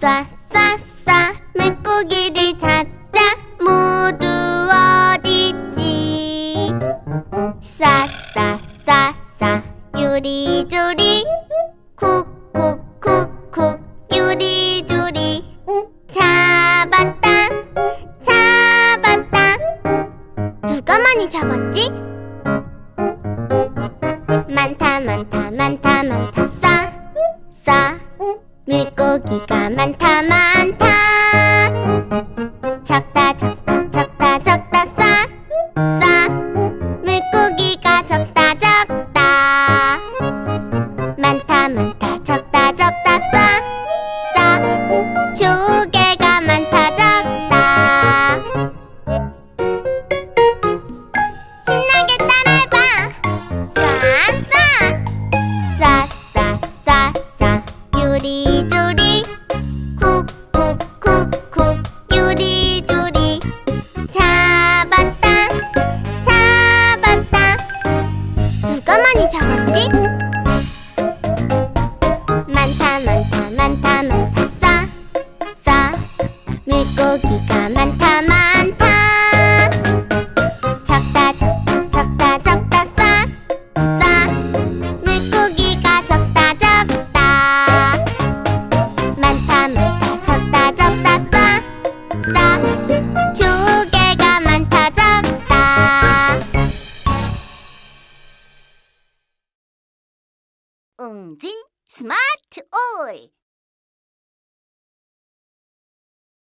쏴쏴쏴 물고기를 찾자. 모두 어딨지? 쏴쏴쏴쏴 요리조리. 쿡쿡쿡쿡. 요리조리. 잡았다. 잡았다. 누가 많이 잡았지? 많다 많다 많다 많다. 쏴 쏴. 물고기가 많다 많다 요리조리. 콕콕콕콕 요리조리. 잡았다 잡았다. 누가 많이 잡았지? 많다 많다 많다 많다. 쏴쏴 물고기가 많다 많다 웅진 스마트 오이